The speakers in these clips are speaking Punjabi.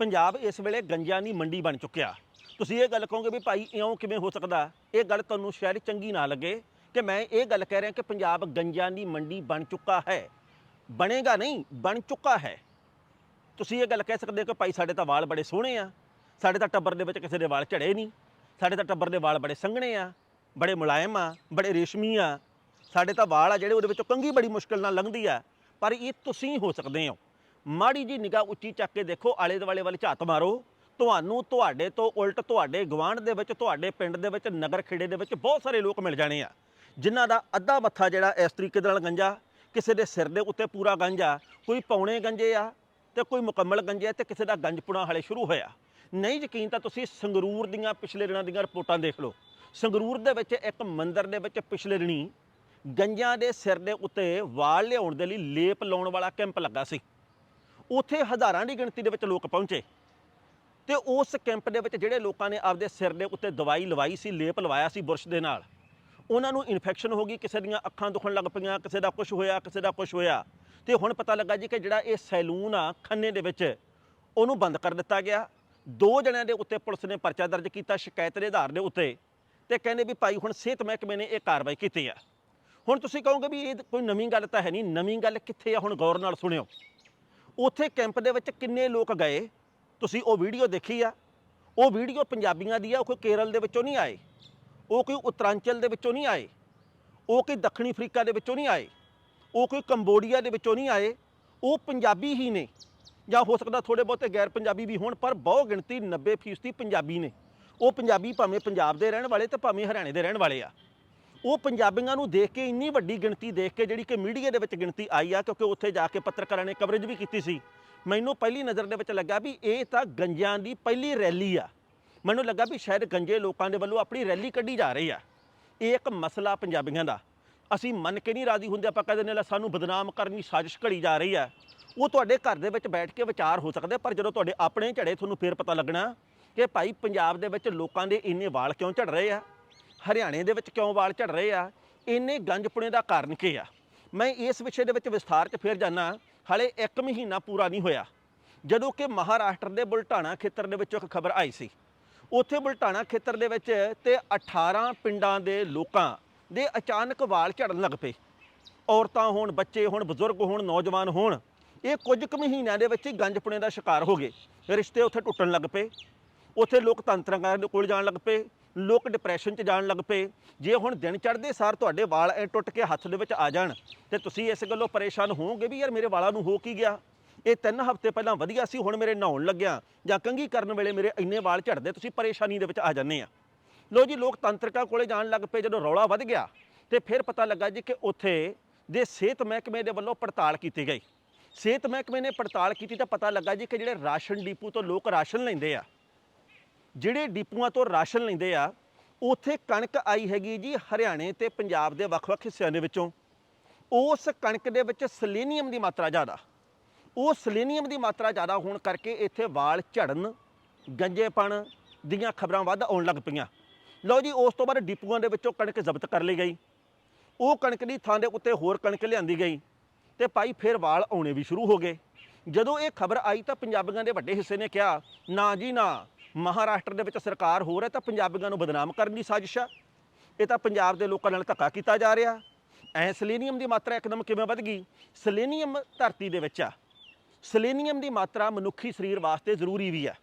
ਪੰਜਾਬ ਇਸ ਵੇਲੇ ਗੰਜਿਆਂ ਦੀ ਮੰਡੀ ਬਣ ਚੁੱਕਿਆ। ਤੁਸੀਂ ਇਹ ਗੱਲ ਕਹੋਗੇ ਵੀ ਭਾਈ ਇਉਂ ਕਿਵੇਂ ਹੋ ਸਕਦਾ? ਇਹ ਗੱਲ ਤੁਹਾਨੂੰ ਸ਼ਾਇਦ ਚੰਗੀ ਨਾ ਲੱਗੇ ਕਿ ਮੈਂ ਇਹ ਗੱਲ ਕਹਿ ਰਿਹਾ ਕਿ ਪੰਜਾਬ ਗੰਜਿਆਂ ਦੀ ਮੰਡੀ ਬਣ ਚੁੱਕਾ ਹੈ। ਬਣੇਗਾ ਨਹੀਂ, ਬਣ ਚੁੱਕਾ ਹੈ। ਤੁਸੀਂ ਇਹ ਗੱਲ ਕਹਿ ਸਕਦੇ ਹੋ ਕਿ ਭਾਈ ਸਾਡੇ ਤਾਂ ਵਾਲ ਬੜੇ ਸੋਹਣੇ ਆ। ਸਾਡੇ ਤਾਂ ਟੱਬਰ ਦੇ ਵਿੱਚ ਕਿਸੇ ਦੇ ਵਾਲ ਝੜੇ ਨਹੀਂ। ਸਾਡੇ ਤਾਂ ਟੱਬਰ ਦੇ ਵਾਲ ਬੜੇ ਸੰਘਣੇ ਆ, ਬੜੇ ਮੁਲਾਇਮ ਆ, ਬੜੇ ਰੇਸ਼ਮੀ ਆ। ਸਾਡੇ ਤਾਂ ਵਾਲ ਆ ਜਿਹੜੇ ਉਹਦੇ ਵਿੱਚੋਂ ਕੰਘੀ ਬੜੀ ਮੁਸ਼ਕਲ ਨਾਲ ਲੰਘਦੀ ਆ। ਪਰ ਇਹ ਤੁਸੀਂ ਹੋ ਸਕਦੇ ਹੋ। ਮਾੜੀ ਜੀ ਨਿਗਾਹ ਉੱਚੀ ਚੱਕ ਕੇ ਦੇਖੋ, ਆਲੇ ਦੁਆਲੇ ਵੱਲ ਝਾਤ ਮਾਰੋ। ਤੁਹਾਨੂੰ ਤੁਹਾਡੇ ਤੋਂ ਉਲਟ ਤੁਹਾਡੇ ਗਵਾਂਢ ਦੇ ਵਿੱਚ, ਤੁਹਾਡੇ ਪਿੰਡ ਦੇ ਵਿੱਚ, ਨਗਰ ਖੇੜੇ ਦੇ ਵਿੱਚ ਬਹੁਤ ਸਾਰੇ ਲੋਕ ਮਿਲ ਜਾਣੇ ਆ, ਜਿਨ੍ਹਾਂ ਦਾ ਅੱਧਾ ਮੱਥਾ ਜਿਹੜਾ ਇਸ ਤਰੀਕੇ ਦੇ ਨਾਲ ਗੰਜਾ, ਕਿਸੇ ਦੇ ਸਿਰ ਦੇ ਉੱਤੇ ਪੂਰਾ ਗੰਜਾ ਕੋਈ ਪੌਣੇ ਗੰਜੇ ਆ ਤੇ ਕੋਈ ਮੁਕੰਮਲ ਗੰਜੇ ਤੇ ਕਿਸੇ ਦਾ ਗੰਜਪੁਣਾ ਹਲੇ ਸ਼ੁਰੂ ਹੋਇਆ। ਨਹੀਂ ਯਕੀਨ ਤਾਂ ਤੁਸੀਂ ਸੰਗਰੂਰ ਦੀਆਂ ਪਿਛਲੇ ਦਿਨਾਂ ਦੀਆਂ ਰਿਪੋਰਟਾਂ ਦੇਖ ਲਓ। ਸੰਗਰੂਰ ਦੇ ਵਿੱਚ ਇੱਕ ਮੰਦਿਰ ਦੇ ਵਿੱਚ ਪਿਛਲੇ ਦਿਨੀ ਗੰਜਿਆਂ ਦੇ ਸਿਰ ਦੇ ਉੱਤੇ ਵਾਲ ਲਿਆਉਣ ਦੇ ਲਈ ਲੇਪ ਲਾਉਣ ਵਾਲਾ ਕੈਂਪ ਲੱਗਾ ਸੀ। ਉੱਥੇ ਹਜ਼ਾਰਾਂ ਦੀ ਗਿਣਤੀ ਦੇ ਵਿੱਚ ਲੋਕ ਪਹੁੰਚੇ। ਤੇ ਉਸ ਕੈਂਪ ਦੇ ਵਿੱਚ ਜਿਹੜੇ ਲੋਕਾਂ ਨੇ ਆਪਦੇ ਸਿਰ ਦੇ ਉੱਤੇ ਦਵਾਈ ਲਵਾਈ ਸੀ, ਲੇਪ ਲਵਾਇਆ ਸੀ ਬੁਰਸ਼ ਦੇ ਨਾਲ, ਉਹਨਾਂ ਨੂੰ ਇਨਫੈਕਸ਼ਨ ਹੋ ਗਈ, ਕਿਸੇ ਦੀਆਂ ਅੱਖਾਂ ਦੁਖਣ ਲੱਗ ਪਈਆਂ, ਕਿਸੇ ਦਾ ਕੁਝ ਹੋਇਆ, ਕਿਸੇ ਦਾ ਕੁਝ ਹੋਇਆ। ਤੇ ਹੁਣ ਪਤਾ ਲੱਗਾ ਜੀ ਕਿ ਜਿਹੜਾ ਇਹ ਸੈਲੂਨ ਆ ਖੰਨੇ ਦੇ ਵਿੱਚ, ਉਹਨੂੰ ਬੰਦ ਕਰ ਦਿੱਤਾ ਗਿਆ। ਦੋ ਜਣਿਆਂ ਦੇ ਉੱਤੇ ਪੁਲਿਸ ਨੇ ਪਰਚਾ ਦਰਜ ਕੀਤਾ ਸ਼ਿਕਾਇਤ ਦੇ ਆਧਾਰ ਦੇ ਉੱਤੇ ਤੇ ਕਹਿੰਦੇ ਵੀ ਭਾਈ ਹੁਣ ਸਿਹਤ ਮਹਿਕਮੇ ਨੇ ਇਹ ਕਾਰਵਾਈ ਕੀਤੀ ਆ। ਹੁਣ ਤੁਸੀਂ ਕਹੋਗੇ ਵੀ ਇਹ ਕੋਈ ਨਵੀਂ ਗੱਲ ਤਾਂ ਹੈ ਨਹੀਂ, ਨਵੀਂ ਗੱਲ ਕਿੱਥੇ ਆ? ਹੁਣ ਗੌਰ ਨਾਲ ਸੁਣਿਓ। ਉੱਥੇ ਕੈਂਪ ਦੇ ਵਿੱਚ ਕਿੰਨੇ ਲੋਕ ਗਏ? ਤੁਸੀਂ ਉਹ ਵੀਡੀਓ ਦੇਖੀ ਆ? ਉਹ ਵੀਡੀਓ ਪੰਜਾਬੀਆਂ ਦੀ ਆ, ਉਹ ਕੋਈ ਕੇਰਲ ਦੇ ਵਿੱਚੋਂ ਨਹੀਂ ਆਏ? ਉਹ ਕੋਈ ਉੱਤਰਾਂਚਲ ਦੇ ਵਿੱਚੋਂ ਨਹੀਂ ਆਏ? ਉਹ ਕੋਈ ਦੱਖਣੀ ਅਫਰੀਕਾ ਦੇ ਵਿੱਚੋਂ ਨਹੀਂ ਆਏ? ਉਹ ਕੋਈ ਕੰਬੋਡੀਆ ਦੇ ਵਿੱਚੋਂ ਨਹੀਂ ਆਏ? ਉਹ ਪੰਜਾਬੀ ਹੀ ਨੇ। ਜਾਂ ਹੋ ਸਕਦਾ ਥੋੜੇ ਬਹੁਤੇ ਗੈਰ ਪੰਜਾਬੀ ਵੀ ਹੋਣ, ਪਰ ਬਹੁ ਗਿਣਤੀ 90% ਪੰਜਾਬੀ ਨੇ। ਉਹ ਪੰਜਾਬੀ ਭਾਵੇਂ ਪੰਜਾਬ ਦੇ ਰਹਿਣ ਵਾਲੇ ਤੇ ਭਾਵੇਂ ਹਰਿਆਣੇ ਦੇ ਰਹਿਣ ਵਾਲੇ ਆ। ਉਹ ਪੰਜਾਬੀਆਂ ਨੂੰ ਦੇਖ ਕੇ ਇੰਨੀ ਵੱਡੀ ਗਿਣਤੀ ਦੇਖ ਕੇ ਜਿਹੜੀ ਕਿ ਮੀਡੀਆ ਦੇ ਵਿੱਚ ਗਿਣਤੀ ਆਈ ਆ, ਕਿਉਂਕਿ ਉੱਥੇ ਜਾ ਕੇ ਪੱਤਰਕਾਰਾਂ ਨੇ ਕਵਰੇਜ ਵੀ ਕੀਤੀ ਸੀ। ਮੈਨੂੰ ਪਹਿਲੀ ਨਜ਼ਰ ਦੇ ਵਿੱਚ ਲੱਗਾ ਵੀ ਇਹ ਤਾਂ ਗੰਜਿਆਂ ਦੀ ਪਹਿਲੀ ਰੈਲੀ ਆ। ਮੈਨੂੰ ਲੱਗਾ ਵੀ ਸ਼ਾਇਦ ਗੰਜੇ ਲੋਕਾਂ ਦੇ ਵੱਲੋਂ ਆਪਣੀ ਰੈਲੀ ਕੱਢੀ ਜਾ ਰਹੀ ਆ। ਇਹ ਇੱਕ ਮਸਲਾ ਪੰਜਾਬੀਆਂ ਦਾ। ਅਸੀਂ ਮੰਨ ਕੇ ਨਹੀਂ ਰਾਜ਼ੀ ਹੁੰਦੇ, ਆਪਾਂ ਕਹਿੰਦੇ ਨੇ ਲੈ ਸਾਨੂੰ ਬਦਨਾਮ ਕਰਨ ਦੀ ਸਾਜ਼ਿਸ਼ ਘੜੀ ਜਾ ਰਹੀ ਆ। ਉਹ ਤੁਹਾਡੇ ਘਰ ਦੇ ਵਿੱਚ ਬੈਠ ਕੇ ਵਿਚਾਰ ਹੋ ਸਕਦੇ, ਪਰ ਜਦੋਂ ਤੁਹਾਡੇ ਆਪਣੇ ਝੜੇ ਤੁਹਾਨੂੰ ਫੇਰ ਪਤਾ ਲੱਗਣਾ ਕਿ ਭਾਈ ਪੰਜਾਬ ਦੇ ਵਿੱਚ ਲੋਕਾਂ ਦੇ ਇੰਨੇ ਵਾਲ ਕਿਉਂ ਝੜ ਰਹੇ ਆ? ਹਰਿਆਣੇ ਦੇ ਵਿੱਚ ਕਿਉਂ ਵਾਲ ਝੜ ਰਹੇ ਆ? ਇੰਨੇ ਗੰਜਪੁਣੇ ਦਾ ਕਾਰਨ ਕੀ ਆ? ਮੈਂ ਇਸ ਵਿਸ਼ੇ ਦੇ ਵਿੱਚ ਵਿਸਥਾਰ 'ਚ ਫੇਰ ਜਾਣਾ ਹਲੇ 1 ਮਹੀਨਾ ਪੂਰਾ ਨਹੀਂ ਹੋਇਆ। ਜਦੋਂ ਕਿ ਮਹਾਰਾਸ਼ਟਰ ਦੇ ਬੁਲਟਾਣਾ ਖੇਤਰ ਦੇ ਵਿੱਚੋਂ ਇੱਕ ਖਬਰ ਆਈ ਸੀ। ਉੱਥੇ ਬੁਲਟਾਣਾ ਖੇਤਰ ਦੇ ਵਿੱਚ ਤੇ 18 ਪਿੰਡਾਂ ਦੇ ਲੋਕਾਂ ਦੇ ਅਚਾਨਕ ਵਾਲ ਝੜਨ ਲੱਗ ਪਏ। ਔਰਤਾਂ ਹੋਣ, ਬੱਚੇ ਹੋਣ, ਬਜ਼ੁਰਗ ਹੋਣ, ਨੌਜਵਾਨ ਹੋਣ, ਇਹ ਕੁਝ ਕੁ ਮਹੀਨਿਆਂ ਦੇ ਵਿੱਚ ਹੀ ਗੰਜਪੁਣੇ ਦਾ ਸ਼ਿਕਾਰ ਹੋ ਗਏ। ਰਿਸ਼ਤੇ ਉੱਥੇ ਟੁੱਟਣ ਲੱਗ ਪਏ। ਉੱਥੇ ਲੋਕ ਤੰਤਰਾਂ ਦੇ ਕੋਲ ਜਾਣ ਲੱਗ ਪਏ। ਲੋਕ ਡਿਪਰੈਸ਼ਨ 'ਚ ਜਾਣ ਲੱਗ ਪਏ। ਜੇ ਹੁਣ ਦਿਨ ਚੜ੍ਹਦੇ ਸਾਰ ਤੁਹਾਡੇ ਵਾਲ ਐ ਟੁੱਟ ਕੇ ਹੱਥ ਦੇ ਵਿੱਚ ਆ ਜਾਣ, ਤੇ ਤੁਸੀਂ ਇਸ ਗੱਲੋਂ ਪਰੇਸ਼ਾਨ ਹੋਵੋਗੇ ਵੀ ਯਾਰ ਮੇਰੇ ਵਾਲਾਂ ਨੂੰ ਹੋ ਕੀ ਗਿਆ? ਇਹ ਤਿੰਨ ਹਫ਼ਤੇ ਪਹਿਲਾਂ ਵਧੀਆ ਸੀ, ਹੁਣ ਮੇਰੇ ਨਹਾਉਣ ਲੱਗਿਆ। ਜਾਂ ਕੰਘੀ ਕਰਨ ਵੇਲੇ ਮੇਰੇ ਇੰਨੇ ਵਾਲ ਝੜਦੇ, ਤੁਸੀਂ ਪਰੇਸ਼ਾਨੀ ਦੇ ਵਿੱਚ ਆ ਜਾਂਦੇ ਆ। ਲੋ ਜੀ, ਲੋਕ ਤੰਤਰਿਕਾਂ ਕੋਲੇ ਜਾਣ ਲੱਗ ਪਏ, ਜਦੋਂ ਰੌਲਾ ਵੱਧ ਗਿਆ, ਤੇ ਫਿਰ ਪਤਾ ਲੱਗਾ ਜੀ ਕਿ ਉੱਥੇ ਦੇ ਸਿਹਤ ਮਹਿਕਮੇ ਦੇ ਵੱਲੋਂ ਪੜਤਾਲ ਕੀਤੀ ਗਈ। ਸਿਹਤ ਮਹਿਕਮੇ ਨੇ ਪੜਤਾਲ ਕੀਤੀ, ਤਾਂ ਪਤਾ ਲੱਗਾ ਜੀ ਕਿ ਜਿਹੜੇ ਰਾਸ਼ਨ ਡੀਪੂ ਤੋਂ ਲੋਕ ਰਾਸ਼ਨ ਲੈਂਦੇ ਆ ਜਿਹੜੇ ਡਿਪੂਆਂ ਤੋਂ ਰਾਸ਼ਨ ਲੈਂਦੇ ਆ, ਉੱਥੇ ਕਣਕ ਆਈ ਹੈਗੀ ਜੀ ਹਰਿਆਣੇ ਤੇ ਪੰਜਾਬ ਦੇ ਵੱਖ-ਵੱਖ ਹਿੱਸਿਆਂ ਦੇ ਵਿੱਚੋਂ। ਉਸ ਕਣਕ ਦੇ ਵਿੱਚ ਸਲੇਨੀਅਮ ਦੀ ਮਾਤਰਾ ਜ਼ਿਆਦਾ। ਉਹ ਸਲੇਨੀਅਮ ਦੀ ਮਾਤਰਾ ਜ਼ਿਆਦਾ ਹੋਣ ਕਰਕੇ ਇੱਥੇ ਵਾਲ ਝੜਨ, ਗੰਜੇਪਣ ਦੀਆਂ ਖਬਰਾਂ ਵੱਧ ਆਉਣ ਲੱਗ ਪਈਆਂ। ਲਓ ਜੀ, ਉਸ ਤੋਂ ਬਾਅਦ ਡਿਪੂਆਂ ਦੇ ਵਿੱਚੋਂ ਕਣਕ ਜ਼ਬਤ ਕਰ ਲਈ ਗਈ। ਉਹ ਕਣਕ ਦੀ ਥਾਂ ਦੇ ਉੱਤੇ ਹੋਰ ਕਣਕ ਲਿਆਂਦੀ ਗਈ ਤੇ ਭਾਈ ਫਿਰ ਵਾਲ ਆਉਣੇ ਵੀ ਸ਼ੁਰੂ ਹੋ ਗਏ। ਜਦੋਂ ਇਹ ਖਬਰ ਆਈ ਤਾਂ ਪੰਜਾਬੀਆਂ ਦੇ ਵੱਡੇ ਹਿੱਸੇ ਨੇ ਕਿਹਾ, ਨਾ ਜੀ ਨਾ ਮਹਾਰਾਸ਼ਟਰ ਦੇ ਵਿੱਚ ਸਰਕਾਰ ਹੋ ਰਹੀ ਤਾਂ ਪੰਜਾਬੀਆਂ ਨੂੰ ਬਦਨਾਮ ਕਰਨ ਦੀ ਸਾਜ਼ਿਸ਼ ਆ। ਇਹ ਤਾਂ ਪੰਜਾਬ ਦੇ ਲੋਕਾਂ ਨਾਲ ਧੱਕਾ ਕੀਤਾ ਜਾ ਰਿਹਾ। ਐ ਸਲੇਨੀਅਮ ਦੀ ਮਾਤਰਾ ਇੱਕਦਮ ਕਿਵੇਂ ਵੱਧ ਗਈ? ਸਲੇਨੀਅਮ ਧਰਤੀ ਦੇ ਵਿੱਚ ਆ। ਸਲੇਨੀਅਮ ਦੀ ਮਾਤਰਾ ਮਨੁੱਖੀ ਸਰੀਰ ਵਾਸਤੇ ਜ਼ਰੂਰੀ ਵੀ ਆ।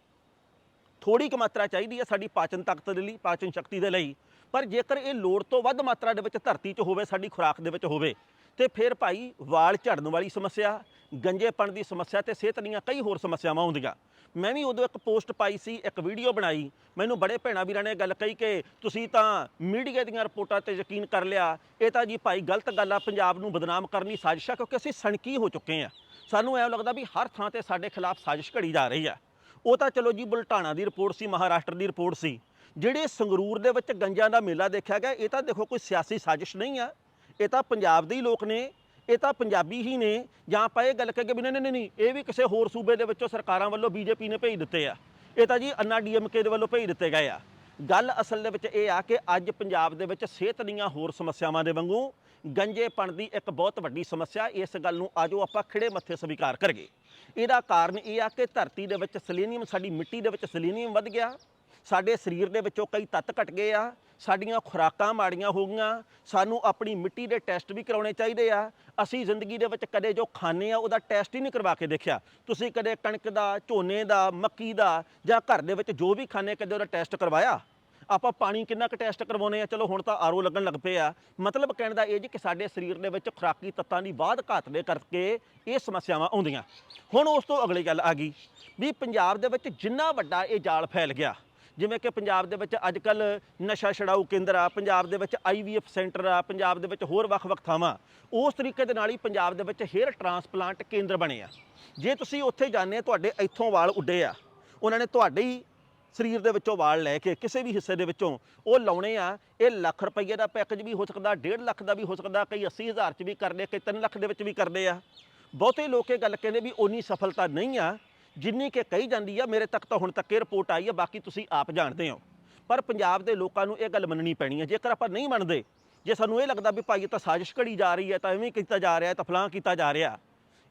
ਥੋੜੀ ਕੁ ਮਾਤਰਾ ਚਾਹੀਦੀ ਹੈ ਸਾਡੀ ਪਾਚਨ ਤਾਕਤ ਦੇ ਲਈ, ਪਾਚਨ ਸ਼ਕਤੀ ਦੇ ਲਈ। ਪਰ ਜੇਕਰ ਇਹ ਲੋੜ ਤੋਂ ਵੱਧ ਮਾਤਰਾ ਦੇ ਵਿੱਚ ਧਰਤੀ 'ਚ ਹੋਵੇ, ਸਾਡੀ ਖੁਰਾਕ ਦੇ ਵਿੱਚ ਹੋਵੇ ਤੇ ਫਿਰ ਭਾਈ ਵਾਲ ਝੜਨ ਵਾਲੀ ਸਮੱਸਿਆ, ਗੰਜੇਪਣ ਦੀ ਸਮੱਸਿਆ ਤੇ ਸਿਹਤ ਦੀਆਂ ਕਈ ਹੋਰ ਸਮੱਸਿਆਵਾਂ ਆਉਂਦੀਆਂ ਮੈਂ ਵੀ ਉਦੋਂ ਇੱਕ ਪੋਸਟ ਪਾਈ ਸੀ, ਇੱਕ ਵੀਡੀਓ ਬਣਾਈ। ਮੈਨੂੰ ਬੜੇ ਭੈਣਾਂ ਵੀਰਾਂ ਨੇ ਗੱਲ ਕਹੀ ਕਿ ਤੁਸੀਂ ਤਾਂ ਮੀਡੀਆ ਦੀਆਂ ਰਿਪੋਰਟਾਂ ਤੇ ਯਕੀਨ ਕਰ ਲਿਆ। ਇਹ ਤਾਂ ਜੀ ਭਾਈ ਗਲਤ ਗੱਲ ਆ, ਪੰਜਾਬ ਨੂੰ ਬਦਨਾਮ ਕਰਨ ਦੀ ਸਾਜ਼ਿਸ਼ ਆ, ਕਿਉਂਕਿ ਅਸੀਂ ਸਣਕੀ ਹੋ ਚੁੱਕੇ ਆ। ਸਾਨੂੰ ਐਂ ਲੱਗਦਾ ਵੀ ਹਰ ਥਾਂ ਤੇ ਸਾਡੇ ਖਿਲਾਫ ਸਾਜ਼ਿਸ਼ ਘੜੀ ਜਾ ਰਹੀ ਆ। ਉਹ ਤਾਂ ਚਲੋ ਜੀ ਬੁਲਟਾਣਾ ਦੀ ਰਿਪੋਰਟ ਸੀ, ਮਹਾਰਾਸ਼ਟਰ ਦੀ ਰਿਪੋਰਟ ਸੀ। ਜਿਹੜੇ ਸੰਗਰੂਰ ਦੇ ਵਿੱਚ ਗੰਜਾਂ ਦਾ ਮੇਲਾ ਦੇਖਿਆ ਗਿਆ, ਇਹ ਤਾਂ ਦੇਖੋ ਕੋਈ ਸਿਆਸੀ ਸਾਜ਼ਿਸ਼ ਨਹੀਂ ਆ। ਇਹ ਤਾਂ ਪੰਜਾਬ ਦੇ ਹੀ ਲੋਕ ਨੇ, ਇਹ ਤਾਂ ਪੰਜਾਬੀ ਹੀ ਨੇ, ਜਾਂ ਆਪਾਂ ਇਹ ਗੱਲ ਕਹਿ ਕੇ ਵੀ ਨਹੀਂ ਨਹੀਂ ਨਹੀਂ ਇਹ ਵੀ ਕਿਸੇ ਹੋਰ ਸੂਬੇ ਦੇ ਵਿੱਚੋਂ ਸਰਕਾਰਾਂ ਵੱਲੋਂ ਬੀਜੇਪੀ ਨੇ ਭੇਜ ਦਿੱਤੇ ਆ। ਇਹ ਤਾਂ ਜੀ ਅੰਨਾ ਡੀਐਮਕੇ ਦੇ ਵੱਲੋਂ ਭੇਜ ਦਿੱਤੇ ਗਏ ਆ। ਗੱਲ ਅਸਲ ਦੇ ਵਿੱਚ ਇਹ ਆ ਕਿ ਅੱਜ ਪੰਜਾਬ ਦੇ ਵਿੱਚ ਸਿਹਤ ਦੀਆਂ ਹੋਰ ਸਮੱਸਿਆਵਾਂ ਦੇ ਵਾਂਗੂ ਗੰਜੇਪਣ ਦੀ ਇੱਕ ਬਹੁਤ ਵੱਡੀ ਸਮੱਸਿਆ, ਇਸ ਗੱਲ ਨੂੰ ਆਜੋ ਆਪਾਂ ਖਿੜੇ ਮੱਥੇ ਸਵੀਕਾਰ ਕਰੀਏ। ਇਹਦਾ ਕਾਰਨ ਇਹ ਆ ਕਿ ਧਰਤੀ ਦੇ ਵਿੱਚ ਸਲੀਨੀਅਮ, ਸਾਡੀ ਮਿੱਟੀ ਦੇ ਵਿੱਚ ਸਲੀਨੀਅਮ ਵੱਧ ਗਿਆ। ਸਾਡੇ ਸਰੀਰ ਦੇ ਵਿੱਚੋਂ ਕਈ ਤੱਤ ਘਟ ਗਏ ਆ, ਸਾਡੀਆਂ ਖੁਰਾਕਾਂ ਮਾੜੀਆਂ ਹੋ ਗਈਆਂ, ਸਾਨੂੰ ਆਪਣੀ ਮਿੱਟੀ ਦੇ ਟੈਸਟ ਵੀ ਕਰਾਉਣੇ ਚਾਹੀਦੇ ਆ। ਅਸੀਂ ਜ਼ਿੰਦਗੀ ਦੇ ਵਿੱਚ ਕਦੇ ਜੋ ਖਾਂਦੇ ਆ, ਉਹਦਾ ਟੈਸਟ ਹੀ ਨਹੀਂ ਕਰਵਾ ਕੇ ਦੇਖਿਆ। ਤੁਸੀਂ ਕਦੇ ਕਣਕ ਦਾ, ਝੋਨੇ ਦਾ, ਮੱਕੀ ਦਾ ਜਾਂ ਘਰ ਦੇ ਵਿੱਚ ਜੋ ਵੀ ਖਾਂਦੇ ਕਦੇ ਉਹਦਾ ਟੈਸਟ ਕਰਵਾਇਆ? ਆਪਾਂ ਪਾਣੀ ਕਿੰਨਾ ਕੁ ਟੈਸਟ ਕਰਵਾਉਨੇ ਆ? ਚਲੋ ਹੁਣ ਤਾਂ ਆਰਓ ਲੱਗਣ ਲੱਗ ਪਏ ਆ। ਮਤਲਬ ਕਹਿਣ ਦਾ ਇਹ ਜੀ ਕਿ ਸਾਡੇ ਸਰੀਰ ਦੇ ਵਿੱਚ ਖੁਰਾਕੀ ਤੱਤਾਂ ਦੀ ਬਾਧ ਘਾਟ ਦੇ ਕਰਕੇ ਇਹ ਸਮੱਸਿਆਵਾਂ ਆਉਂਦੀਆਂ। ਹੁਣ ਉਸ ਤੋਂ ਅਗਲੀ ਗੱਲ ਆ ਗਈ ਵੀ ਪੰਜਾਬ ਦੇ ਵਿੱਚ ਜਿੰਨਾ ਵੱਡਾ ਇਹ ਜਾਲ ਫੈਲ ਗਿਆ ਜਿਵੇਂ ਕਿ ਪੰਜਾਬ ਦੇ ਵਿੱਚ ਅੱਜ ਕੱਲ ਨਸ਼ਾ ਛਡਾਊ ਕੇਂਦਰ ਆ, ਪੰਜਾਬ ਦੇ ਵਿੱਚ ਆਈਵੀਐਫ ਸੈਂਟਰ ਆ, ਪੰਜਾਬ ਦੇ ਵਿੱਚ ਹੋਰ ਵੱਖ-ਵੱਖ ਥਾਵਾਂ। ਉਸ ਤਰੀਕੇ ਦੇ ਨਾਲ ਹੀ ਪੰਜਾਬ ਦੇ ਵਿੱਚ ਹੇਅਰ ਟਰਾਂਸਪਲਾਂਟ ਕੇਂਦਰ ਬਣੇ ਆ। ਜੇ ਤੁਸੀਂ ਉੱਥੇ ਜਾਂਦੇ ਤੁਹਾਡੇ ਇੱਥੋਂ ਵਾਲ ਉੱਡੇ ਆ। ਉਹਨਾਂ ਨੇ ਤੁਹਾਡੇ ਹੀ ਸਰੀਰ ਦੇ ਵਿੱਚੋਂ ਵਾਲ ਲੈ ਕੇ ਕਿਸੇ ਵੀ ਹਿੱਸੇ ਦੇ ਵਿੱਚੋਂ ਉਹ ਲਾਉਣੇ ਆ। ਇਹ ਲੱਖ ਰੁਪਏ ਦਾ ਪੈਕੇਜ ਵੀ ਹੋ ਸਕਦਾ 1.5 ਲੱਖ ਦਾ ਵੀ ਹੋ ਸਕਦਾ, ਕਈ 80000 ਚ ਵੀ ਕਰਦੇ, ਕਈ 3 ਲੱਖ ਦੇ ਵਿੱਚ ਵੀ ਕਰਦੇ ਆ। ਬਹੁਤੇ ਲੋਕ ਇਹ ਗੱਲ ਕਹਿੰਦੇ ਵੀ ਉਨੀ ਸਫਲਤਾ ਨਹੀਂ ਆ। ਜਿੰਨੀ ਕਿ ਕਹੀ ਜਾਂਦੀ ਆ, ਮੇਰੇ ਤੱਕ ਤਾਂ ਹੁਣ ਤੱਕ ਇਹ ਰਿਪੋਰਟ ਆਈ ਆ, ਬਾਕੀ ਤੁਸੀਂ ਆਪ ਜਾਣਦੇ ਹੋ। ਪਰ ਪੰਜਾਬ ਦੇ ਲੋਕਾਂ ਨੂੰ ਇਹ ਗੱਲ ਮੰਨਣੀ ਪੈਣੀ ਹੈ ਜੇਕਰ ਆਪਾਂ ਨਹੀਂ ਮੰਨਦੇ, ਜੇ ਸਾਨੂੰ ਇਹ ਲੱਗਦਾ ਵੀ ਭਾਈ ਇਹ ਤਾਂ ਸਾਜ਼ਿਸ਼ ਘੜੀ ਜਾ ਰਹੀ ਹੈ ਤਾਂ ਐਵੇਂ ਕੀਤਾ ਜਾ ਰਿਹਾ, ਤਾਂ ਫਲਾਂ ਕੀਤਾ ਜਾ ਰਿਹਾ।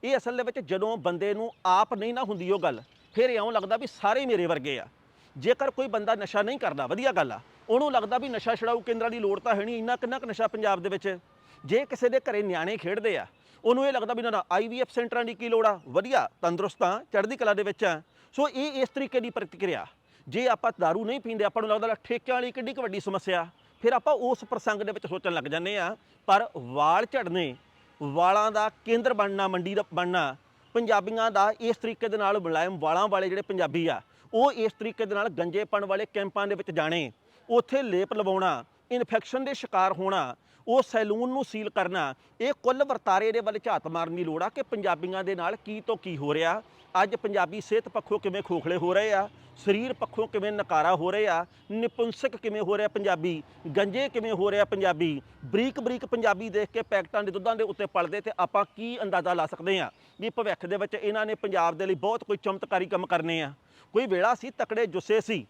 ਇਹ ਅਸਲ ਦੇ ਵਿੱਚ ਜਦੋਂ ਬੰਦੇ ਨੂੰ ਆਪ ਨਹੀਂ ਨਾ ਹੁੰਦੀ ਉਹ ਗੱਲ, ਫਿਰ ਇਉਂ ਲੱਗਦਾ ਵੀ ਸਾਰੇ ਮੇਰੇ ਵਰਗੇ ਆ। ਜੇਕਰ ਕੋਈ ਬੰਦਾ ਨਸ਼ਾ ਨਹੀਂ ਕਰਦਾ, ਵਧੀਆ ਗੱਲ ਆ, ਉਹਨੂੰ ਲੱਗਦਾ ਵੀ ਨਸ਼ਾ ਛਡਾਊ ਕੇਂਦਰਾਂ ਦੀ ਲੋੜ ਤਾਂ ਹੈ ਨਹੀਂ, ਇੰਨਾ ਕਿੰਨਾ ਕੁ ਨਸ਼ਾ ਪੰਜਾਬ ਦੇ ਵਿੱਚ। ਜੇ ਕਿਸੇ ਦੇ ਘਰੇ ਨਿਆਣੇ ਖੇਡਦੇ ਆ ਉਹਨੂੰ ਇਹ ਲੱਗਦਾ ਵੀ ਨਾ ਨਾ ਆਈਵੀਐਫ ਸੈਂਟਰਾਂ ਦੀ ਕੀ ਲੋੜ ਆ? ਵਧੀਆ, ਤੰਦਰੁਸਤਾਂ ਚੜ੍ਹਦੀ ਕਲਾ ਦੇ ਵਿੱਚ ਆ। ਸੋ ਇਹ ਇਸ ਤਰੀਕੇ ਦੀ ਪ੍ਰਤੀਕਿਰਿਆ। ਜੇ ਆਪਾਂ दारू ਨਹੀਂ ਪੀਂਦੇ, ਆਪਾਂ ਨੂੰ ਲੱਗਦਾ ਠੇਕਿਆਂ ਵਾਲੀ ਕਿੱਡੀ ਕੁ ਵੱਡੀ ਸਮੱਸਿਆ। ਫਿਰ ਆਪਾਂ ਉਸ ਪ੍ਰਸੰਗ ਦੇ ਵਿੱਚ ਸੋਚਣ ਲੱਗ ਜਾਂਦੇ ਆ, ਪਰ ਵਾਲ ਝੜਨੇ, ਵਾਲਾਂ ਦਾ ਕੇਂਦਰ ਬਣਨਾ, ਮੰਡੀ ਦਾ ਬਣਨਾ, ਪੰਜਾਬੀਆਂ ਦਾ ਇਸ ਤਰੀਕੇ ਦੇ ਨਾਲ ਮੁਲਾਇਮ ਵਾਲਾਂ ਵਾਲੇ ਜਿਹੜੇ ਪੰਜਾਬੀ ਆ, ਉਹ ਇਸ ਤਰੀਕੇ ਦੇ ਨਾਲ ਗੰਜੇਪਣ ਵਾਲੇ ਕੈਂਪਾਂ ਦੇ ਵਿੱਚ ਜਾਣੇ, ਉੱਥੇ ਲੇਪ ਲਵਾਉਣਾ, ਇਨਫੈਕਸ਼ਨ ਦੇ ਸ਼ਿਕਾਰ ਹੋਣਾ ਉਹ ਸੈਲੂਨ ਨੂੰ ਸੀਲ ਕਰਨਾ। ਇਹ ਕੁੱਲ ਵਰਤਾਰੇ ਦੇ ਵੱਲ ਝਾਤ ਮਾਰਨ ਦੀ ਲੋੜ ਆ ਕਿ ਪੰਜਾਬੀਆਂ ਦੇ ਨਾਲ ਕੀ ਤੋਂ ਕੀ ਹੋ ਰਿਹਾ। ਅੱਜ ਪੰਜਾਬੀ ਸਿਹਤ ਪੱਖੋਂ ਕਿਵੇਂ ਖੋਖਲੇ ਹੋ ਰਹੇ ਆ? ਸਰੀਰ ਪੱਖੋਂ ਕਿਵੇਂ ਨਕਾਰਾ ਹੋ ਰਹੇ ਆ? ਨਿਪੁੰਸਕ ਕਿਵੇਂ ਹੋ ਰਿਹਾ ਪੰਜਾਬੀ? ਗੰਜੇ ਕਿਵੇਂ ਹੋ ਰਿਹਾ ਪੰਜਾਬੀ? ਬਰੀਕ ਬਰੀਕ ਪੰਜਾਬੀ ਦੇਖ ਕੇ ਪੈਕਟਾਂ ਦੇ ਦੁੱਧਾਂ ਦੇ ਉੱਤੇ ਪਲਦੇ ਤੇ ਆਪਾਂ ਕੀ ਅੰਦਾਜ਼ਾ ਲਾ ਸਕਦੇ ਆ? ਵੀ ਭਵਿੱਖ ਦੇ ਵਿੱਚ ਇਹਨਾਂ ਨੇ ਪੰਜਾਬ ਦੇ ਲਈ ਬਹੁਤ ਕੋਈ ਚਮਤਕਾਰੀ ਕੰਮ ਕਰਨੇ ਆ। ਕੋਈ ਵੇਲਾ ਸੀ, ਤਕੜੇ ਜੁੱਸੇ ਸੀ।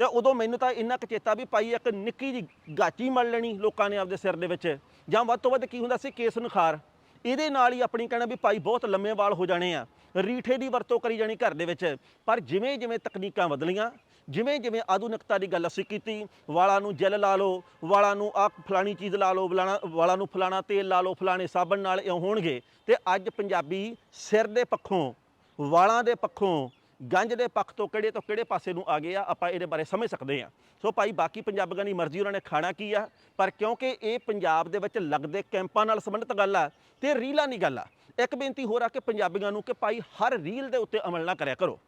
ਤੇ ਉਦੋਂ ਮੈਨੂੰ ਤਾਂ ਇੰਨਾ ਕੁ ਚੇਤਾ ਵੀ ਪਾਈ ਇੱਕ ਨਿੱਕੀ ਜੀ ਗਾਚੀ ਮਲ ਲੈਣੀ ਲੋਕਾਂ ਨੇ ਆਪਦੇ ਸਿਰ ਦੇ ਵਿੱਚ। ਜਾਂ ਵੱਧ ਤੋਂ ਵੱਧ ਕੀ ਹੁੰਦਾ ਸੀ ਕੇਸ ਨੁਖਾਰ ਇਹਦੇ ਨਾਲ ਹੀ ਆਪਣੀ ਕਹਿਣਾ ਵੀ ਭਾਈ ਬਹੁਤ ਲੰਮੇ ਵਾਲ ਹੋ ਜਾਣੇ ਆ। ਰੀਠੇ ਦੀ ਵਰਤੋਂ ਕਰੀ ਜਾਣੀ ਘਰ ਦੇ ਵਿੱਚ। ਪਰ ਜਿਵੇਂ ਜਿਵੇਂ ਤਕਨੀਕਾਂ ਬਦਲੀਆਂ, ਜਿਵੇਂ ਜਿਵੇਂ ਆਧੁਨਿਕਤਾ ਦੀ ਗੱਲ ਅਸੀਂ ਕੀਤੀ, ਵਾਲਾਂ ਨੂੰ ਜੈਲ ਲਾ ਲਓ, ਵਾਲਾਂ ਨੂੰ ਆ ਫਲਾਣੀ ਚੀਜ਼ ਲਾ ਲਓ ਫਲਾਣਾ ਵਾਲਾਂ ਨੂੰ ਫਲਾਣਾ ਤੇਲ ਲਾ ਲਓ, ਫਲਾਣੇ ਸਾਬਣ ਨਾਲ ਇਉਂ ਹੋਣਗੇ। ਤੇ ਅੱਜ ਪੰਜਾਬੀ ਸਿਰ ਦੇ ਪੱਖੋਂ, ਵਾਲਾਂ ਦੇ ਪੱਖੋਂ ਗੰਜ ਦੇ ਪੱਖ ਤੋਂ ਕਿਹੜੇ ਤੋਂ ਕਿਹੜੇ ਪਾਸੇ ਨੂੰ ਆ ਗਏ ਆ, ਆਪਾਂ ਇਹਦੇ ਬਾਰੇ ਸਮਝ ਸਕਦੇ ਆ ਸੋ ਭਾਈ ਬਾਕੀ ਪੰਜਾਬੀਆਂ ਦੀ ਮਰਜ਼ੀ, ਉਹਨਾਂ ਨੇ ਖਾਣਾ ਕੀ ਆ, ਪਰ ਕਿਉਂਕਿ ਇਹ ਪੰਜਾਬ ਦੇ ਵਿੱਚ ਲੱਗਦੇ ਕੈਂਪਾਂ ਨਾਲ ਸੰਬੰਧਿਤ ਗੱਲ ਆ ਤੇ ਰੀਲਾਂ ਦੀ ਗੱਲ ਆ, ਇੱਕ ਬੇਨਤੀ ਹੋਰ ਆ ਕਿ ਪੰਜਾਬੀਆਂ ਨੂੰ ਕਿ ਭਾਈ ਹਰ ਰੀਲ ਦੇ ਉੱਤੇ ਅਮਲ ਨਾ ਕਰਿਆ ਕਰੋ।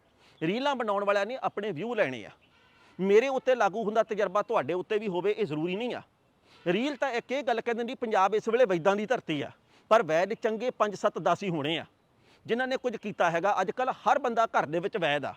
ਰੀਲਾਂ ਬਣਾਉਣ ਵਾਲਿਆਂ ਨੇ ਆਪਣੇ ਵਿਊ ਲੈਣੇ ਆ। ਮੇਰੇ ਉੱਤੇ ਲਾਗੂ ਹੁੰਦਾ ਤਜਰਬਾ ਤੁਹਾਡੇ ਉੱਤੇ ਵੀ ਹੋਵੇ, ਇਹ ਜ਼ਰੂਰੀ ਨਹੀਂ ਆ। ਰੀਲ ਤਾਂ ਇੱਕ ਇਹ ਗੱਲ ਕਹਿੰਦੇ ਦੀ ਪੰਜਾਬ ਇਸ ਵੇਲੇ ਵੈਦਾਂ ਦੀ ਧਰਤੀ ਆ, ਪਰ ਵੈਦ ਚੰਗੇ 5 7 10 ਹੀ ਹੋਣੇ ਆ। ਜਿਨ੍ਹਾਂ ਨੇ ਕੁਝ ਕੀਤਾ ਹੈਗਾ ਅੱਜ ਕੱਲ ਹਰ ਬੰਦਾ ਘਰ ਦੇ ਵਿੱਚ ਵੈਦ ਆ।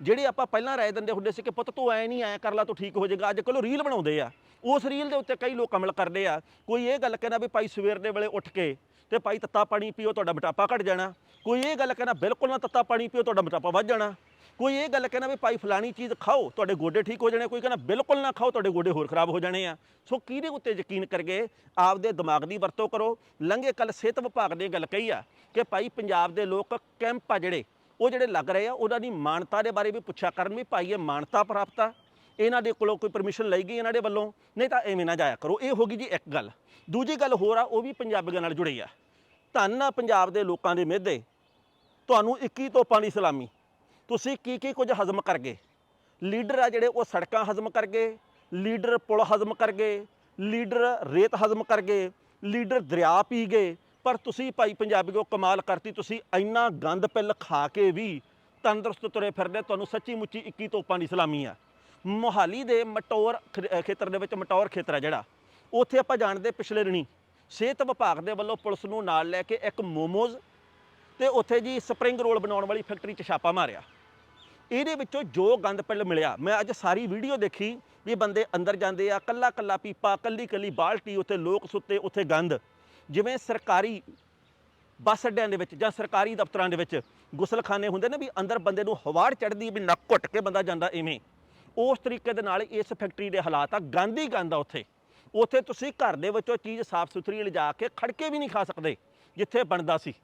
ਜਿਹੜੇ ਆਪਾਂ ਪਹਿਲਾਂ ਰਾਏ ਦਿੰਦੇ ਹੁੰਦੇ ਸੀ ਕਿ ਪੁੱਤ ਤੂੰ ਐ ਨਹੀਂ ਐ ਕਰ ਲਾ, ਤੂੰ ਠੀਕ ਹੋ ਜਾਏਗਾ ਅੱਜ ਕੱਲ ਉਹ ਰੀਲ ਬਣਾਉਂਦੇ ਆ। ਉਸ ਰੀਲ ਦੇ ਉੱਤੇ ਕਈ ਲੋਕ ਅਮਲ ਕਰਦੇ ਆ। ਕੋਈ ਇਹ ਗੱਲ ਕਹਿੰਦਾ ਵੀ ਭਾਈ ਸਵੇਰ ਦੇ ਵੇਲੇ ਉੱਠ ਕੇ ਤੇ ਭਾਈ ਤੱਤਾ ਪਾਣੀ ਪੀਓ, ਤੁਹਾਡਾ ਮੋਟਾਪਾ ਘਟ ਜਾਣਾ। ਕੋਈ ਇਹ ਗੱਲ ਕਹਿੰਦਾ ਬਿਲਕੁਲ ਨਾ ਤੱਤਾ ਪਾਣੀ ਪੀਓ, ਤੁਹਾਡਾ ਮੋਟਾਪਾ ਵੱਧ ਜਾਣਾ। ਕੋਈ ਇਹ ਗੱਲ ਕਹਿੰਦਾ ਵੀ ਭਾਈ ਫਲਾਣੀ ਚੀਜ਼ ਖਾਓ, ਤੁਹਾਡੇ ਗੋਡੇ ਠੀਕ ਹੋ ਜਾਣੇ, ਕੋਈ ਕਹਿੰਦਾ ਬਿਲਕੁਲ ਨਾ ਖਾਓ, ਤੁਹਾਡੇ ਗੋਡੇ ਹੋਰ ਖਰਾਬ ਹੋ ਜਾਣੇ ਆ। ਸੋ ਕਿਹਦੇ ਉੱਤੇ ਯਕੀਨ ਕਰਗੇ? ਆਪਦੇ ਦਿਮਾਗ ਦੀ ਵਰਤੋਂ ਕਰੋ। ਲੰਘੇ ਕੱਲ ਸਿਹਤ ਵਿਭਾਗ ਨੇ ਗੱਲ ਕਹੀ ਆ ਕਿ ਭਾਈ ਪੰਜਾਬ ਦੇ ਲੋਕ ਕੈਂਪ ਆ ਜਿਹੜੇ, ਉਹ ਜਿਹੜੇ ਲੱਗ ਰਹੇ ਆ, ਉਹਨਾਂ ਦੀ ਮਾਨਤਾ ਦੇ ਬਾਰੇ ਵੀ ਪੁੱਛਿਆ ਕਰਨ ਵੀ ਭਾਈ ਇਹ ਮਾਨਤਾ ਪ੍ਰਾਪਤ ਆ। ਇਹਨਾਂ ਦੇ ਕੋਲੋਂ ਕੋਈ ਪਰਮਿਸ਼ਨ ਲਈ ਗਈ ਇਹਨਾਂ ਦੇ ਵੱਲੋਂ? ਨਹੀਂ ਤਾਂ ਐਵੇਂ ਨਾ ਜਾਇਆ ਕਰੋ। ਇਹ ਹੋ ਗਈ ਜੀ ਇੱਕ ਗੱਲ। ਦੂਜੀ ਗੱਲ ਹੋਰ ਆ, ਉਹ ਵੀ ਪੰਜਾਬੀਆਂ ਨਾਲ ਜੁੜੀ ਆ। ਧੰਨ ਆ ਪੰਜਾਬ ਦੇ ਲੋਕਾਂ ਦੇ ਮਿਹਦੇ। ਤੁਹਾਨੂੰ 21 ਤੋਪਾਂ ਦੀ ਸਲਾਮੀ। ਤੁਸੀਂ ਕੀ ਕੀ ਕੁਝ ਹਜ਼ਮ ਕਰ ਗਏ ਲੀਡਰ ਆ ਜਿਹੜੇ, ਉਹ ਸੜਕਾਂ ਹਜ਼ਮ ਕਰ ਗਏ ਲੀਡਰ ਪੁਲ ਹਜ਼ਮ ਕਰ ਗਏ ਲੀਡਰ ਰੇਤ ਹਜ਼ਮ ਕਰ ਗਏ ਲੀਡਰ ਦਰਿਆ ਪੀ ਗਏ ਪਰ ਤੁਸੀਂ ਭਾਈ ਪੰਜਾਬੀਓ, ਕਮਾਲ ਕਰਤੀ, ਤੁਸੀਂ ਇੰਨਾ ਗੰਦ ਪਿੱਲ ਖਾ ਕੇ ਵੀ ਤੰਦਰੁਸਤ ਤੁਰੇ ਫਿਰਦੇ, ਤੁਹਾਨੂੰ ਸੱਚੀ ਮੁੱਚੀ 21 ਤੋਪਾਂ ਦੀ ਸਲਾਮੀ ਆ। ਮੋਹਾਲੀ ਦੇ ਮਟੌਰ ਖਰ- ਖੇਤਰ ਦੇ ਵਿੱਚ ਮਟੌਰ ਖੇਤਰ ਆ ਜਿਹੜਾ, ਉੱਥੇ ਆਪਾਂ ਜਾਣਦੇ ਪਿਛਲੇ ਦਿਨੀ ਸਿਹਤ ਵਿਭਾਗ ਦੇ ਵੱਲੋਂ ਪੁਲਿਸ ਨੂੰ ਨਾਲ ਲੈ ਕੇ ਇੱਕ ਮੋਮੋਜ਼ ਤੇ ਉੱਥੇ ਜੀ ਸਪਰਿੰਗ ਰੋਲ ਬਣਾਉਣ ਵਾਲੀ ਫੈਕਟਰੀ 'ਚ ਛਾਪਾ ਮਾਰਿਆ। ਇਹਦੇ ਵਿੱਚੋਂ ਜੋ ਗੰਦ ਪਿੱਲ ਮਿਲਿਆ, ਮੈਂ ਅੱਜ ਸਾਰੀ ਵੀਡੀਓ ਦੇਖੀ ਵੀ ਬੰਦੇ ਅੰਦਰ ਜਾਂਦੇ ਆ, ਕੱਲਾ ਕੱਲਾ ਪੀਪਾ, ਕੱਲੀ ਕੱਲੀ ਬਾਲਟੀ, ਉੱਥੇ ਲੋਕ ਸੁੱਤੇ, ਉੱਥੇ ਗੰਦ। ਜਿਵੇਂ ਸਰਕਾਰੀ ਬੱਸ ਅੱਡਿਆਂ ਦੇ ਵਿੱਚ ਜਾਂ ਸਰਕਾਰੀ ਦਫ਼ਤਰਾਂ ਦੇ ਵਿੱਚ ਗੁਸਲਖਾਨੇ ਹੁੰਦੇ ਨੇ ਵੀ ਅੰਦਰ ਬੰਦੇ ਨੂੰ ਹਵਾੜ ਚੜਦੀ ਵੀ ਨੱਕ ਘੁੱਟ ਕੇ ਬੰਦਾ ਜਾਂਦਾ ਇਵੇਂ। ਉਸ ਤਰੀਕੇ ਦੇ ਨਾਲ ਇਸ ਫੈਕਟਰੀ ਦੇ ਹਾਲਾਤ ਆ, ਗੰਦ ਹੀ ਗੰਦ ਆ ਉੱਥੇ। ਉੱਥੇ ਤੁਸੀਂ ਘਰ ਦੇ ਵਿੱਚੋਂ ਚੀਜ਼ ਸਾਫ਼ ਸੁਥਰੀ ਲਿਜਾ ਕੇ ਖੜਕੇ ਵੀ ਨਹੀਂ ਖਾ ਸਕਦੇ, ਜਿੱਥੇ ਬਣਦਾ ਸੀ।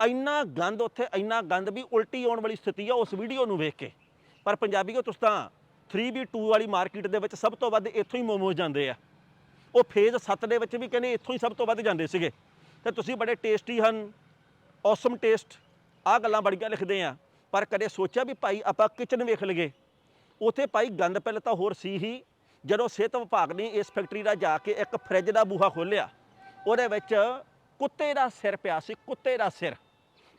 ਇੰਨਾ ਗੰਦ ਉੱਥੇ, ਇੰਨਾ ਗੰਦ ਵੀ ਉਲਟੀ ਆਉਣ ਵਾਲੀ ਸਥਿਤੀ ਆ ਉਸ ਵੀਡੀਓ ਨੂੰ ਵੇਖ ਕੇ। ਪਰ ਪੰਜਾਬੀਓ ਤੁਸੀਂ ਤਾਂ 3B2 ਵਾਲੀ ਮਾਰਕੀਟ ਦੇ ਵਿੱਚ ਸਭ ਤੋਂ ਵੱਧ ਇੱਥੋਂ ਹੀ ਮੋਮੋਜ਼ ਜਾਂਦੇ ਆ। ਉਹ ਫੇਜ਼ 7 ਦੇ ਵਿੱਚ ਵੀ ਕਹਿੰਦੇ ਇੱਥੋਂ ਹੀ ਸਭ ਤੋਂ ਵੱਧ ਜਾਂਦੇ ਸੀਗੇ। ਤੇ ਤੁਸੀਂ ਬੜੇ ਟੇਸਟੀ ਹਨ ਔਸਮ ਟੇਸਟ ਆ ਗੱਲਾਂ ਬੜੀਆਂ ਲਿਖਦੇ ਆ। ਪਰ ਕਦੇ ਸੋਚਿਆ ਵੀ ਭਾਈ ਆਪਾਂ ਕਿਚਨ ਵੇਖ ਲਈਏ। ਉਥੇ ਭਾਈ ਗੰਦ ਪਹਿਲਾਂ ਤਾਂ ਹੋਰ ਸੀ ਹੀ। ਜਦੋਂ ਸਿਹਤ ਵਿਭਾਗ ਨੇ ਇਸ ਫੈਕਟਰੀ ਦਾ ਜਾ ਕੇ ਇੱਕ ਫ੍ਰਿਜ ਦਾ ਬੂਹਾ ਖੋਲ੍ਹਿਆ, ਉਹਦੇ ਵਿੱਚ ਕੁੱਤੇ ਦਾ ਸਿਰ ਪਿਆ ਸੀ, ਕੁੱਤੇ ਦਾ ਸਿਰ।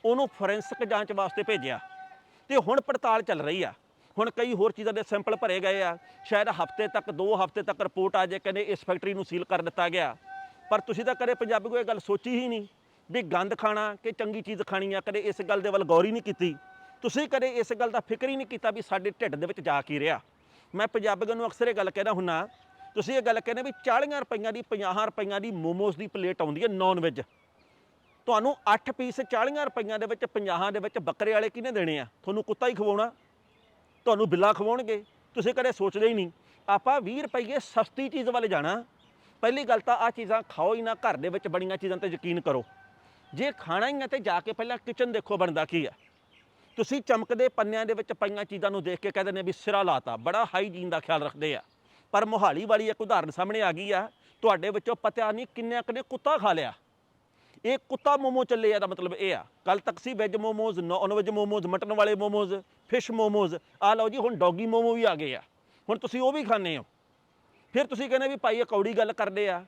ਉਹਨੂੰ ਫੋਰੈਂਸਿਕ ਜਾਂਚ ਵਾਸਤੇ ਭੇਜਿਆ। ਤੇ ਹੁਣ ਪੜਤਾਲ ਚੱਲ ਰਹੀ ਆ। ਹੁਣ ਕਈ ਹੋਰ ਚੀਜ਼ਾਂ ਦੇ ਸੈਂਪਲ ਭਰੇ ਗਏ ਆ। ਸ਼ਾਇਦ ਹਫ਼ਤੇ ਤੱਕ 2 ਹਫ਼ਤੇ ਤੱਕ ਰਿਪੋਰਟ ਆ ਜਾਏ ਕਹਿੰਦੇ ਇਸ ਫੈਕਟਰੀ ਨੂੰ ਸੀਲ ਕਰ ਦਿੱਤਾ ਗਿਆ। ਪਰ ਤੁਸੀਂ ਤਾਂ ਕਦੇ ਪੰਜਾਬੀ ਕੋਈ ਇਹ ਗੱਲ ਸੋਚੀ ਹੀ ਨਹੀਂ ਵੀ ਗੰਦ ਖਾਣਾ ਕਿ ਚੰਗੀ ਚੀਜ਼ ਖਾਣੀ ਆ, ਕਦੇ ਇਸ ਗੱਲ ਦੇ ਵੱਲ ਗੌਰ ਹੀ ਨਹੀਂ ਕੀਤੀ। ਤੁਸੀਂ ਕਦੇ ਇਸ ਗੱਲ ਦਾ ਫਿਕਰ ਹੀ ਨਹੀਂ ਕੀਤਾ ਵੀ ਸਾਡੇ ਢਿੱਡ ਦੇ ਵਿੱਚ ਜਾ ਕੀ ਰਿਹਾ। ਮੈਂ ਪੰਜਾਬੀਆਂ ਨੂੰ ਅਕਸਰ ਇਹ ਗੱਲ ਕਹਿੰਦਾ ਹੁੰਨਾ, ਤੁਸੀਂ ਇਹ ਗੱਲ ਕਹਿੰਦੇ ਵੀ 40 ਰੁਪਈਆਂ ਦੀ 50 ਰੁਪਈਆਂ ਦੀ ਮੋਮੋਸ ਦੀ ਪਲੇਟ ਆਉਂਦੀ ਹੈ ਨਾਨ ਵੈਜ ਤੁਹਾਨੂੰ 8 ਪੀਸ 40 ਰੁਪਈਆਂ ਦੇ ਵਿੱਚ 50 ਦੇ ਵਿੱਚ ਬੱਕਰੇ ਵਾਲੇ ਕਿਹਨੇ ਦੇਣੇ ਆ? ਤੁਹਾਨੂੰ ਕੁੱਤਾ ਹੀ ਖਵਾਉਣਾ। ਤੁਹਾਨੂੰ ਬਿੱਲਾ ਖਵਾਉਣਗੇ। ਤੁਸੀਂ ਕਦੇ ਸੋਚਦੇ ਹੀ ਨਹੀਂ। ਆਪਾਂ 20 ਰੁਪਏ ਸਸਤੀ ਚੀਜ਼ ਵੱਲ ਜਾਣਾ। ਪਹਿਲੀ ਗੱਲ ਤਾਂ ਆ ਚੀਜ਼ਾਂ ਖਾਓ ਹੀ ਨਾ। ਘਰ ਦੇ ਵਿੱਚ ਬਣੀਆਂ ਚੀਜ਼ਾਂ ਤੇ ਯਕੀਨ ਕਰੋ। ਜੇ ਖਾਣਾ ਹੀ ਹੈ ਤੇ ਜਾ ਕੇ ਪਹਿਲਾਂ ਕਿਚਨ ਦੇਖੋ ਬਣਦਾ ਕੀ ਹੈ ਤੁਸੀਂ ਚਮਕਦੇ ਪੰਨਿਆਂ ਦੇ ਵਿੱਚ ਪਈਆਂ ਚੀਜ਼ਾਂ ਨੂੰ ਦੇਖ ਕੇ ਕਹਿੰਦੇ ਨੇ ਵੀ ਸਿਰਾ ਲਾਤਾ। ਬੜਾ ਹਾਈਜੀਨ ਦਾ ਖਿਆਲ ਰੱਖਦੇ ਆ। ਪਰ ਮੋਹਾਲੀ ਵਾਲੀ ਇੱਕ ਉਦਾਹਰਨ ਸਾਹਮਣੇ ਆ ਗਈ ਆ। ਤੁਹਾਡੇ ਵਿੱਚੋਂ ਪਤਾ ਨਹੀਂ ਕਿੰਨਿਆਂ ਕਨੇ ਕੁੱਤਾ ਖਾ ਲਿਆ। ਇਹ ਕੁੱਤਾ ਮੋਮੋ ਚੱਲੇ ਆ ਦਾ ਮਤਲਬ ਇਹ ਆ। ਕੱਲ ਤੱਕ ਸੀ veg momos non veg momos mutton ਵਾਲੇ ਮੋਮੋਜ਼ ਫਿਸ਼ ਮੋਮੋਜ਼ ਆ ਲਓ ਜੀ, ਹੁਣ ਡੌਗੀ ਮੋਮੋ ਵੀ ਆ ਗਏ ਆ। ਹੁਣ ਤੁਸੀਂ ਉਹ ਵੀ ਖਾਣੇ ਹੋ। ਫਿਰ ਤੁਸੀਂ ਕਹਿੰਦੇ ਵੀ ਭਾਈ ਇਹ ਕੌੜੀ ਗੱਲ ਕਰਦੇ ਆ।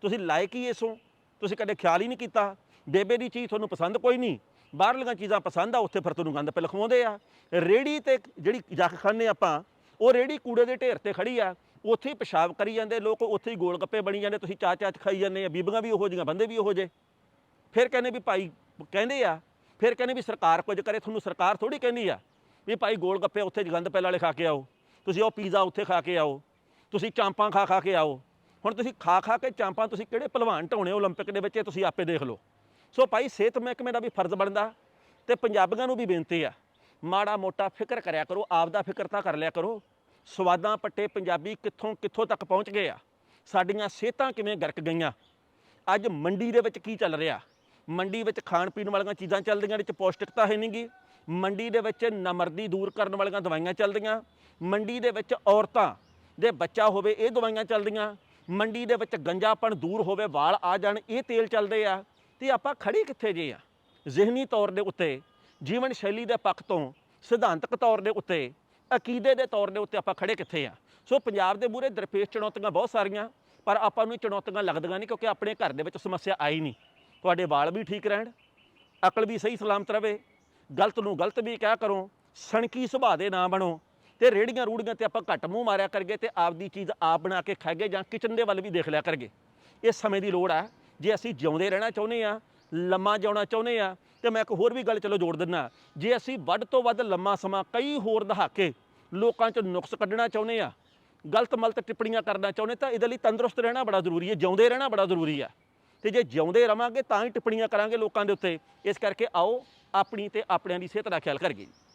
ਤੁਸੀਂ ਲਾਇਕ ਹੀ ਇਸੋਂ ਤੁਸੀਂ ਕਦੇ ਖਿਆਲ ਹੀ ਨਹੀਂ ਕੀਤਾ। ਬੇਬੇ ਦੀ ਚੀਜ਼ ਤੁਹਾਨੂੰ ਪਸੰਦ ਕੋਈ ਨਹੀਂ। ਬਾਹਰਲੀਆਂ ਚੀਜ਼ਾਂ ਪਸੰਦ ਆ, ਉੱਥੇ ਫਿਰ ਤੁਹਾਨੂੰ ਗੰਦ ਪੇ ਲਖਵਾਉਂਦੇ ਆ। ਰੇੜੀ ਤੇ ਜਿਹੜੀ ਜਾ ਕੇ ਖਾਂਦੇ ਆਪਾਂ, ਉਹ ਰੇੜੀ ਕੂੜੇ ਦੇ ਢੇਰ ਤੇ ਖੜੀ ਆ। ਉੱਥੇ ਹੀ ਪਿਸ਼ਾਬ ਕਰੀ ਜਾਂਦੇ, ਲੋਕ ਉੱਥੇ ਹੀ ਗੋਲ ਗੱਪੇ ਬਣੀ ਜਾਂਦੇ, ਤੁਸੀਂ ਚਾਹ ਚਾਹ 'ਚ ਖਾਈ ਜਾਂਦੇ ਆ। ਬੀਬੀਆਂ ਵੀ ਉਹੋ ਜਿਹੀਆਂ, ਬੰਦੇ ਵੀ ਉਹੋ ਜੇ ਫਿਰ ਕਹਿੰਦੇ ਵੀ ਭਾਈ ਕਹਿੰਦੇ ਆ ਫਿਰ ਕਹਿੰਦੇ ਵੀ ਸਰਕਾਰ ਕੁਝ ਕਰੇ ਤੁਹਾਨੂੰ ਸਰਕਾਰ ਥੋੜੀ ਕਹਿੰਦੀ ਆ ਵੀ ਭਾਈ ਗੋਲ ਗੱਪੇ ਉੱਥੇ ਜਗੰਦ ਪਹਿਲ ਵਾਲੇ ਖਾ ਕੇ ਆਓ ਤੁਸੀਂ ਉਹ ਪੀਜ਼ਾ ਉੱਥੇ ਖਾ ਕੇ ਆਓ ਤੁਸੀਂ ਚਾਂਪਾਂ ਖਾ ਖਾ ਕੇ ਆਓ ਹੁਣ ਤੁਸੀਂ ਖਾ ਖਾ ਕੇ ਚਾਂਪਾਂ ਤੁਸੀਂ ਕਿਹੜੇ ਭਲਵਾਨ ਢਾਉਣੇ 올림픽 ਦੇ ਵਿੱਚ ਇਹ ਤੁਸੀਂ ਆਪੇ ਦੇਖ ਲਓ ਸੋ ਭਾਈ ਸਿਹਤ ਮਹਿਕਮੇ ਦਾ ਵੀ ਫਰਜ਼ ਬਣਦਾ ਤੇ ਪੰਜਾਬੀਆਂ ਨੂੰ ਵੀ ਬੇਨਤੀ ਆ ਮਾੜਾ ਮੋਟਾ ਫਿਕਰ ਕਰਿਆ ਕਰੋ ਆਪ ਦਾ ਫਿਕਰ ਤਾਂ ਕਰ ਲਿਆ ਕਰੋ ਸਵਾਦਾਂ ਪੱਟੇ ਪੰਜਾਬੀ ਕਿੱਥੋਂ ਕਿੱਥੋਂ ਤੱਕ ਪਹੁੰਚ ਗਏ ਆ ਸਾਡੀਆਂ ਸਿਹਤਾਂ ਕਿਵੇਂ ਗਰਕ ਗਈਆਂ ਅੱਜ ਮੰਡੀ ਦੇ ਵਿੱਚ ਕੀ ਚੱਲ ਰਿਹਾ ਮੰਡੀ ਵਿੱਚ ਖਾਣ ਪੀਣ ਵਾਲੀਆਂ ਚੀਜ਼ਾਂ ਚੱਲਦੀਆਂ ਵਿੱਚ ਪੌਸ਼ਟਿਕਤਾ ਹੈ ਨਹੀਂਗੀ ਮੰਡੀ ਦੇ ਵਿੱਚ ਨਮਰਦੀ ਦੂਰ ਕਰਨ ਵਾਲੀਆਂ ਦਵਾਈਆਂ ਚੱਲਦੀਆਂ। ਮੰਡੀ ਦੇ ਵਿੱਚ ਔਰਤਾਂ ਦੇ ਬੱਚਾ ਹੋਵੇ, ਇਹ ਦਵਾਈਆਂ ਚੱਲਦੀਆਂ। ਮੰਡੀ ਦੇ ਵਿੱਚ ਗੰਜਾਪਣ ਦੂਰ ਹੋਵੇ, ਵਾਲ ਆ ਜਾਣ, ਇਹ ਤੇਲ ਚੱਲਦੇ ਆ। ਤੇ ਆਪਾਂ ਖੜੀ ਕਿੱਥੇ ਜੇ ਆ? ਜ਼ਿਹਨੀ ਤੌਰ ਦੇ ਉੱਤੇ, ਜੀਵਨ ਸ਼ੈਲੀ ਦੇ ਪੱਖ ਤੋਂ, ਸਿਧਾਂਤਕ ਤੌਰ ਦੇ ਉੱਤੇ, ਅਕੀਦੇ ਦੇ ਤੌਰ ਦੇ ਉੱਤੇ ਆਪਾਂ ਖੜੇ ਕਿੱਥੇ ਆ? ਸੋ ਪੰਜਾਬ ਦੇ ਮੂਹਰੇ ਦਰਪੇਸ਼ ਚੁਣੌਤੀਆਂ ਬਹੁਤ ਸਾਰੀਆਂ, ਪਰ ਆਪਾਂ ਨੂੰ ਇਹ ਚੁਣੌਤੀਆਂ ਲੱਗਦੀਆਂ ਨਹੀਂ ਕਿਉਂਕਿ ਆਪਣੇ ਘਰ ਦੇ ਵਿੱਚ ਸਮੱਸਿਆ ਆਈ ਨਹੀਂ। ਤੁਹਾਡੇ ਵਾਲ ਵੀ ਠੀਕ ਰਹਿਣ, ਅਕਲ ਵੀ ਸਹੀ ਸਲਾਮਤ ਰਵੇ, ਗਲਤ ਨੂੰ ਗਲਤ ਵੀ ਕਹਿ ਕਰੋ, ਸਣਕੀ ਸੁਭਾਅ ਦੇ ਨਾ ਬਣੋ, ਤੇ ਰੇੜੀਆਂ ਰੂੜੀਆਂ ਤੇ ਆਪਾਂ ਘੱਟ ਮੂੰਹ ਮਾਰਿਆ ਕਰਗੇ ਤੇ ਆਪਦੀ ਚੀਜ਼ ਆਪ ਬਣਾ ਕੇ ਖਾਗੇ ਜਾਂ ਕਿਚਨ ਦੇ ਵੱਲ ਵੀ ਦੇਖ ਲਿਆ ਕਰਗੇ ਇਹ ਸਮੇਂ ਦੀ ਲੋੜ ਆ। ਜੇ ਅਸੀਂ ਜਿਉਂਦੇ ਰਹਿਣਾ ਚਾਹੁੰਦੇ ਆ ਲੰਮਾ ਜਿਉਣਾ ਚਾਹੁੰਦੇ ਆ ਤੇ ਮੈਂ ਇੱਕ ਹੋਰ ਵੀ ਗੱਲ ਚਲੋ ਜੋੜ ਦਿੰਦਾ, ਜੇ ਅਸੀਂ ਵੱਧ ਤੋਂ ਵੱਧ ਲੰਮਾ ਸਮਾਂ ਕਈ ਹੋਰ ਦਹਾਕੇ ਲੋਕਾਂ 'ਚ ਨੁਕਸ ਕੱਢਣਾ ਚਾਹੁੰਦੇ ਆ ਗਲਤ ਮਲਤ ਟਿੱਪਣੀਆਂ ਕਰਨਾ ਚਾਹੁੰਦੇ, ਤਾਂ ਇਹਦੇ ਲਈ ਤੰਦਰੁਸਤ ਰਹਿਣਾ ਬੜਾ ਜ਼ਰੂਰੀ ਹੈ, ਜਿਉਂਦੇ ਰਹਿਣਾ ਬੜਾ ਜ਼ਰੂਰੀ ਹੈ। ਤੇ ਜੇ ਜਿਉਂਦੇ ਰਵਾਂਗੇ ਤਾਂ ਹੀ ਟਿੱਪਣੀਆਂ ਕਰਾਂਗੇ ਲੋਕਾਂ ਦੇ ਉੱਤੇ। ਇਸ ਕਰਕੇ ਆਓ, ਆਪਣੀ ਤੇ ਆਪਣਿਆਂ ਦੀ ਸਿਹਤ ਦਾ ਖਿਆਲ ਕਰੀਏ।